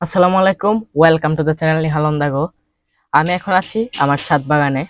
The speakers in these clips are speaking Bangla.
আসসালামু আলাইকুম ওয়েলকাম টু দ্য চ্যানেল নিহালন দাগো আমি এখন আছি আমার ছাদ বাগানে।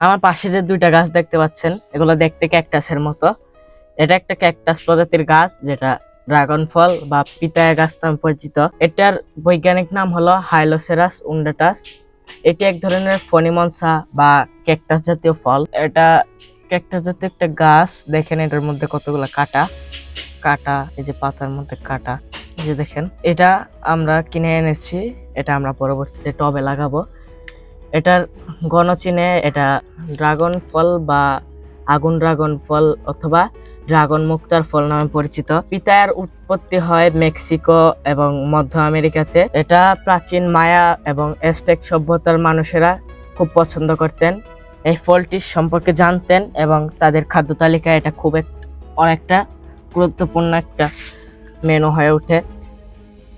আমার পাশে যে দুইটা গাছ দেখতে পাচ্ছেন, এগুলো দেখতে ক্যাকটাসের মতো। এটা একটা ক্যাকটাস প্রজাতির গাছ, যেটা ড্রাগন ফল বা পিতায়া গাছ নামে পরিচিত। এটার বৈজ্ঞানিক নাম হলো হাইলোসেরাস উন্ডাটাস। এটি এক ধরনের ফনিমনসা বা ক্যাকটাস জাতীয় ফল। এটা ক্যাকটাস জাতীয় একটা গাছ, দেখেন এটার মধ্যে কতগুলো কাটা। কাটা, এই যে পাতার মধ্যে কাটা যে দেখেন। এটা আমরা কিনে এনেছি, এটা আমরা পরবর্তীতে টবে লাগাবো। এটার গণচিনে এটা ড্রাগন ফল বা আগুন ড্রাগন ফল অথবা ড্রাগন মুক্তার ফল নামে পরিচিত। পিতায়ের উৎপত্তি হয় মেক্সিকো এবং মধ্য আমেরিকাতে। এটা প্রাচীন মায়া এবং এস্টেক সভ্যতার মানুষেরা খুব পছন্দ করতেন। এই ফলটির সম্পর্কে জানতেন এবং তাদের খাদ্য তালিকায় এটা খুব এক- অনেকটা গুরুত্বপূর্ণ একটা মেনু হয়ে ওঠে।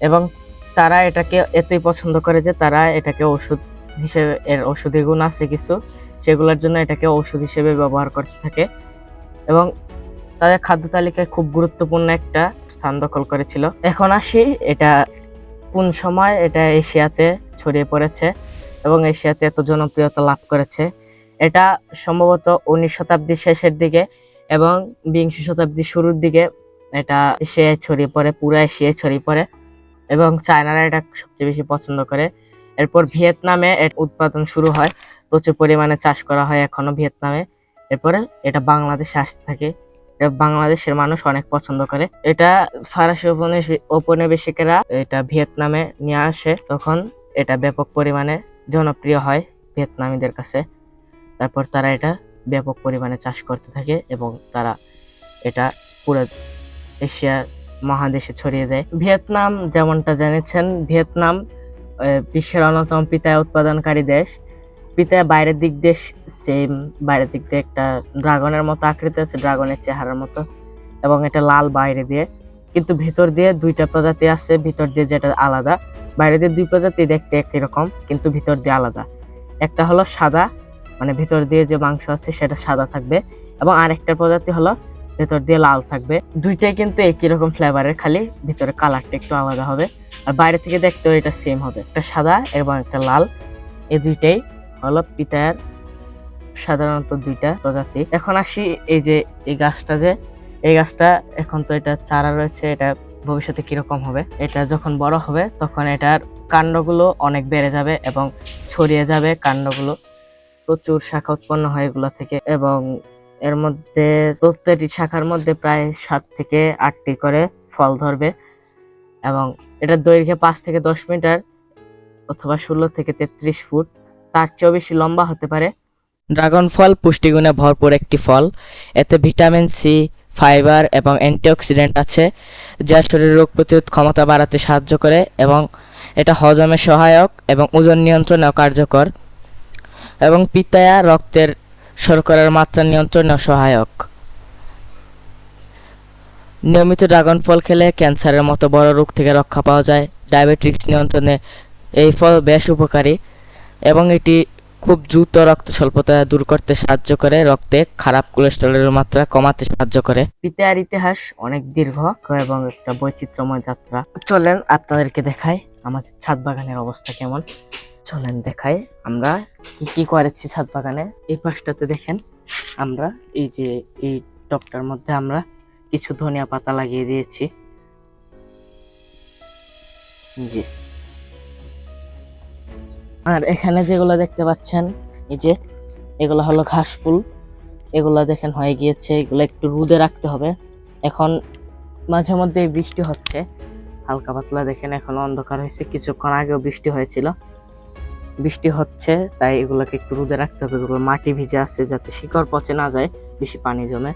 এবং তারা এটাকে এতই পছন্দ করে যে তারা এটাকে ওষুধ হিসেবে এর ঔষধি গুণ আছে কিছু। সেগুলোর জন্য এটাকে ওষুধ হিসেবে ব্যবহার করতে থাকে। এবং তাদের খাদ্য তালিকায় খুব গুরুত্বপূর্ণ একটা স্থান দখল করেছিল। এখন আসি, এটা কোন সময়? এটা এশিয়াতে ছড়িয়ে পড়েছে এবং এশিয়াতে এত জনপ্রিয়তা লাভ করেছে। এটা সম্ভবত উনিশ শতাব্দীর শেষের দিকে এবং বিংশ শতাব্দীর শুরুর দিকে এটা এশিয়ায় ছড়িয়ে পড়ে, পুরো এশিয়ায় ছড়িয়ে পড়ে এবং চায়নারা এটা সবচেয়ে বেশি পছন্দ করে। এরপর ভিয়েতনামে এর উৎপাদন শুরু হয়। প্রচুর পরিমাণে চাষ করা হয় এখনও ভিয়েতনামে। এরপরে এটা বাংলাদেশে আসতে থাকে। এটা বাংলাদেশের মানুষ অনেক পছন্দ করে। এটা ফরাসি ঔপনিবেশিকেরা এটা ভিয়েতনামে নিয়ে আসে। তখন এটা ব্যাপক পরিমাণে জনপ্রিয় হয় ভিয়েতনামীদের কাছে। তারপর তারা এটা ব্যাপক পরিমাণে চাষ করতে থাকে এবং তারা এটা পুরো এশিয়ার মহাদেশে ছড়িয়ে দেয়। ভিয়েতনাম যেমনটা জেনেছেন, ভিয়েতনাম বিশ্বের অন্যতম পিতায় উৎপাদনকারী দেশ। পিতায় বাইরের দিক দিয়ে সেম বাইরের দিক দিয়ে একটা ড্রাগনের মতো আকৃতি আছে, ড্রাগনের চেহারার মতো, এবং এটা লাল বাইরে দিয়ে। কিন্তু ভিতর দিয়ে দুইটা প্রজাতি আছে, ভিতর দিয়ে যেটা আলাদা, বাইরে দিয়ে দুই প্রজাতি দেখতে একই রকম, কিন্তু ভিতর দিয়ে আলাদা। একটা হলো সাদা মানে ভিতর দিয়ে যে মাংস আছে সেটা সাদা থাকবে, এবং আরেকটা প্রজাতি হলো ভেতর দিয়ে লাল থাকবে। দুইটাই কিন্তু একই রকম ফ্লেভারের খালি ভিতরে কালারটা একটু আলাদা হবে। আর বাইরে থেকে দেখতেও এটা সেম হবে। একটা সাদা এবং একটা লাল, এই দুইটাই হলো পিতার সাধারণত দুইটা প্রজাতি। এখন আসি এই যে এই গাছটা যে, এই গাছটা এখন তো এটা চারা রয়েছে, এটা ভবিষ্যতে কীরকম হবে? এটা যখন বড় হবে, তখন এটার কাণ্ডগুলো অনেক বেড়ে যাবে এবং ছড়িয়ে যাবে কাণ্ডগুলো। প্রচুর শাখা উৎপন্ন হয় এগুলো থেকে এবং এর মধ্যে প্রত্যেকটি শাখার মধ্যে প্রায় সাত থেকে আটটি করে ফল ধরবে এবং এটার দৈর্ঘ্য পাঁচ থেকে দশ মিটার অথবা ষোলো থেকে তেত্রিশ ফুট। তার চেয়েও বেশি লম্বা হতে পারে। ড্রাগন ফল পুষ্টিগুণে ভরপুর একটি ফল। এতে ভিটামিন সি, ফাইবার এবং অ্যান্টিঅক্সিডেন্ট আছে, যা শরীরের রোগ প্রতিরোধ ক্ষমতা বাড়াতে সাহায্য করে এবং এটা হজমে সহায়ক এবং ওজন নিয়ন্ত্রণেও কার্যকর। এবং পিতায়া রক্তের শর্করার মাত্রা নিয়ন্ত্রণে সহায়ক নিয়মিত ড্রাগন ফল খেলে ক্যান্সারের মতো বড় রোগ থেকে রক্ষা পাওয়া যায়। ডায়াবেটিক্স নিয়ন্ত্রণে এই ফল বেশ উপকারী এবং এটি খুব দ্রুত রক্ত স্বল্পতা দূর করতে সাহায্য করে। রক্তে খারাপ কোলেস্টেরলের মাত্রা কমাতে সাহায্য করে। পিতায়ার ইতিহাস অনেক দীর্ঘ এবং একটা বৈচিত্র্যময় যাত্রা। চলেন আপনাদেরকে দেখায় আমাদের ছাদ বাগানের অবস্থা কেমন। চলেন দেখাই আমরা কি কি করেছি ছাদ বাগানে। এই পাশটাতে দেখেন, আমরা এই যে এই টপটার মধ্যে আমরা কিছু ধনিয়া পাতা লাগিয়ে দিয়েছি। জি। আর এখানে যেগুলো দেখতে পাচ্ছেন, এই যে এগুলো হলো ঘাস ফুল। এগুলো দেখেন হয়ে গিয়েছে, এগুলো একটু রোদে রাখতে হবে। এখন মাঝে মধ্যে বৃষ্টি হচ্ছে, হালকা পাতলা দেখেন এখন অন্ধকার হয়েছে, কিছুক্ষণ আগেও বৃষ্টি হয়েছিল। বৃষ্টি হচ্ছে, তাই এগুলোকে একটু রোদে রাখতে হবে। এগুলো মাটি ভিজে আছে যাতে শিকড় পচে না যায়, বেশি পানি জমে।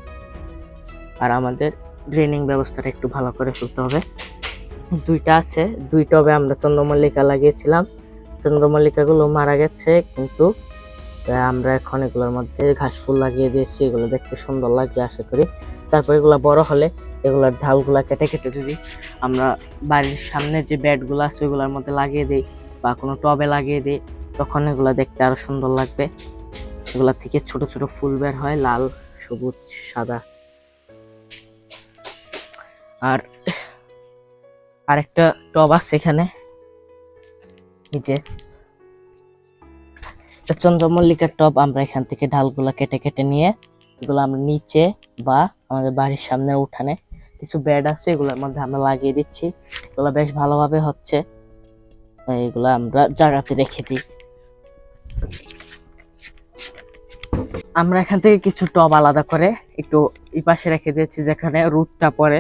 আর আমাদের ড্রেনিং ব্যবস্থাটা একটু ভালো করে ফেলতে হবে। দুইটা আছে, দুই টবে আমরা চন্দ্রমল্লিকা লাগিয়েছিলাম। চন্দ্রমল্লিকাগুলো মারা গেছে, কিন্তু আমরা এখন এগুলোর মধ্যে ঘাস ফুল লাগিয়ে দিয়েছি। এগুলো দেখতে সুন্দর লাগবে, আশা করি। তারপর এগুলো বড় হলে এগুলোর ঢালগুলা কেটে কেটে যদি আমরা বাড়ির সামনে যে ব্যাটগুলো আছে ওগুলোর মধ্যে লাগিয়ে দিই বা কোনো টবে লাগিয়ে দিই, তখন এগুলো দেখতে আরও সুন্দর লাগবে। এগুলা থেকে ছোট ছোট ফুল বের হয়, লাল, সবুজ, সাদা। আর আরেকটা টব আছে এখানে। যে চন্দ্রমল্লিকার টব। আমরা এখান থেকে ঢালগুলা কেটে কেটে নিয়ে এগুলো আমরা নিচে বা আমাদের বাড়ির সামনের উঠানে কিছু বেড আছে, এগুলোর মধ্যে আমরা লাগিয়ে দিচ্ছি। এগুলো বেশ ভালোভাবে হচ্ছে। এগুলো আমরা জায়গাতে রেখে দিই। আমরা এখান থেকে কিছু টব আলাদা করে একটু এই পাশে রেখে দিয়েছি যেখানে রুটটা পড়ে।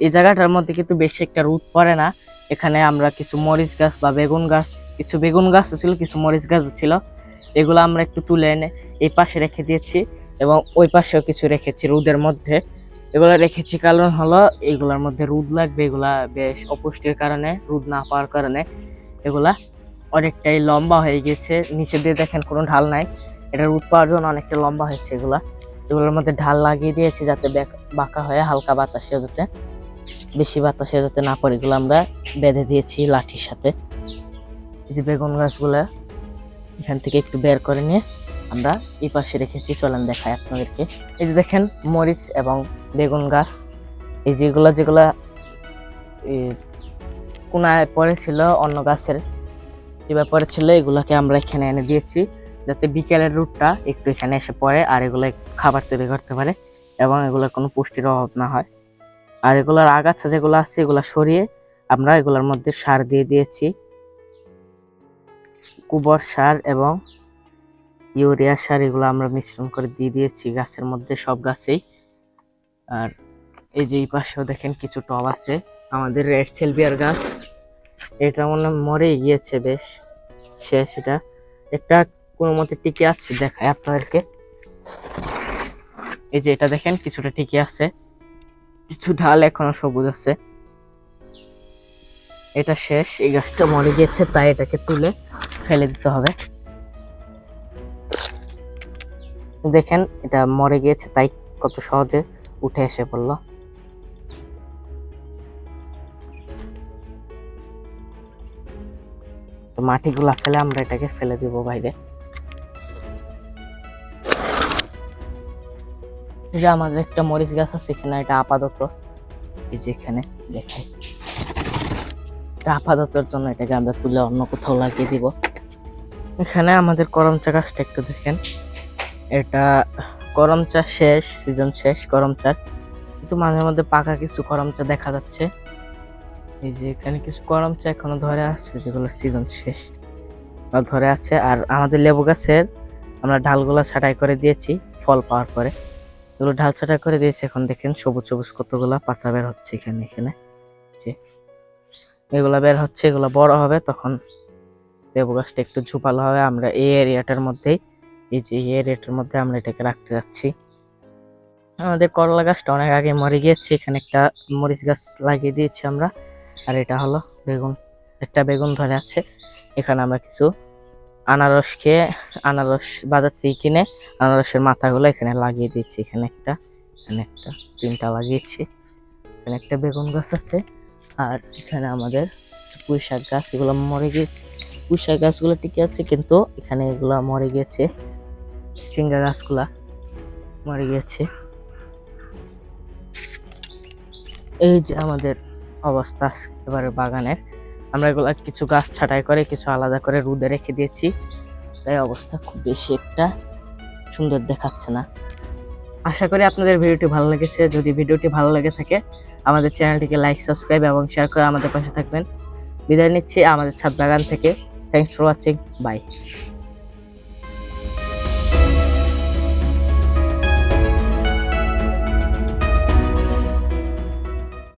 এই জায়গাটার মধ্যে কিন্তু বেশি একটা রুট পড়ে না। এখানে আমরা কিছু মরিচ গাছ বা বেগুন গাছ, কিছু বেগুন গাছ ছিল, কিছু মরিচ গাছ ছিল। এগুলো আমরা একটু তুলে এনে এই পাশে রেখে দিয়েছি এবং ওই পাশেও কিছু রেখেছি রোদের মধ্যে। এগুলো রেখেছি কারণ হলো এগুলোর মধ্যে রোদ লাগবে, এগুলা বেশ অপুষ্টির কারণে, রোদ না পাওয়ার কারণে। এগুলা অনেকটাই লম্বা হয়ে গেছে। নিচে দিয়ে দেখেন কোনো ঢাল নাই। এটার উৎপাদন অনেকটা লম্বা হয়েছে এগুলা। এগুলোর মধ্যে ঢাল লাগিয়ে দিয়েছে যাতে বাঁকা হয়ে হালকা বাতাসে যাতে বেশি বাতাসে যাতে না পড়ে। এগুলো আমরা বেঁধে দিয়েছি লাঠির সাথে। এই যে বেগুন গাছগুলো, এখান থেকে একটু বের করে নিয়ে আমরা এই পাশে রেখেছি। চলেন দেখাই আপনাদেরকে। এই যে দেখেন মরিচ এবং বেগুন গাছ। এই যেগুলো যেগুলা কোনায় পড়েছিল অন্য গাছের। এবার পড়েছিল এগুলোকে আমরা এখানে এনে দিয়েছি যাতে বিকেলের রুটটা একটু এখানে এসে পড়ে আর এগুলো খাবার তৈরি করতে পারে এবং এগুলোর কোনো পুষ্টির অভাব না হয়। আর এগুলোর আগাছা যেগুলো আছে এগুলো সরিয়ে আমরা এগুলোর মধ্যে সার দিয়ে দিয়েছি। গোবর সার এবং ইউরিয়া সার এগুলো আমরা মিশ্রণ করে দিয়ে দিয়েছি গাছের মধ্যে, সব গাছেই। আর এই যে এই পাশেও দেখেন কিছু টব আছে, আমাদের রেড সেলভিয়ার গাছ। এটা মনে হয় মরে গিয়েছে, বেশ। শেষ এটা একটা কোনো মতে টিকে আছে দেখায় আপনাদেরকে। এই যে এটা দেখেন, কিছুটা টিকে আছে। কিছু ঢাল এখনও সবুজ আছে। এটা শেষ, এই গাছটা মরে গিয়েছে, তাই এটাকে তুলে ফেলে দিতে হবে। দেখেন, এটা মরে গিয়েছে, তাই কত সহজে উঠে এসে পড়ল। মাটিগুলা ফেলে আমরা এটাকে ফেলে দিব বাইরে। যে আমাদের একটা মরিচ গাছ আছে এখানে, এটা আপাতত এই যে এখানে দেখাই এটা আপাততর জন্য এটাকে আমরা তুলে অন্য কোথাও লাগিয়ে দিব। এখানে আমাদের করম চা গাছটা একটু দেখেন। এটা করম চা শেষ সিজন শেষ করম চার। কিন্তু মাঝে মধ্যে পাকা কিছু করম চা দেখা যাচ্ছে। এই যে এখানে কিছু করম চা এখনও ধরে আছে, যেগুলো সিজন শেষ। ধরে আছে, আর আমাদের লেবু গাছের আমরা ডালগুলা ছাঁটাই করে দিয়েছি, ফল পাওয়ার পরে। এগুলো ঢাল ছাঁটাই করে দিয়েছি, এখন দেখেন সবুজ সবুজ কতগুলা পাতা বের হচ্ছে এখানে এখানে। যে এগুলা বের হচ্ছে, এগুলো বড় হবে, তখন লেবু গাছটা একটু ঝুপালো হবে। আমরা এই এরিয়াটার মধ্যেই, এই যে এই এরিয়াটার মধ্যে আমরা এটাকে রাখতে যাচ্ছি। আমাদের করলা গাছটা অনেক আগে মরে গিয়েছে, এখানে একটা মরিচ গাছ লাগিয়ে দিয়েছি আমরা। আর এটা হলো বেগুন। একটা বেগুন ধরে আছে। এখানে আমরা কিছু আনারস খেয়ে, আনারস বাজার থেকে কিনে আনারসের মাথাগুলো এখানে লাগিয়ে দিয়েছি। এখানে একটা এখানে একটা, তিনটা লাগিয়েছি। এখানে একটা বেগুন গাছ আছে। আর এখানে আমাদের পুঁই শাক গাছ, এগুলো মরে গিয়েছে। পুঁই শাক গাছগুলো টিকে আছে, কিন্তু এখানে এগুলো মরে গিয়েছে। সিঙ্গা গাছগুলা মরে গিয়েছে। এই যে আমাদের অবস্থা এবারে বাগানের। আমরা এগুলা কিছু গাছ ছাঁটাই করে, কিছু আলাদা করে রোদে রেখে দিয়েছি। তাই অবস্থা খুব বেশি একটা সুন্দর দেখাচ্ছে না। আশা করি আপনাদের ভিডিওটি ভালো লেগেছে। যদি ভিডিওটি ভালো লেগে থাকে, আমাদের চ্যানেলটিকে লাইক, সাবস্ক্রাইব এবং শেয়ার করে আমাদের পাশে থাকবেন। বিদায় নিচ্ছি আমাদের ছাদ বাগান থেকে। Thanks for watching by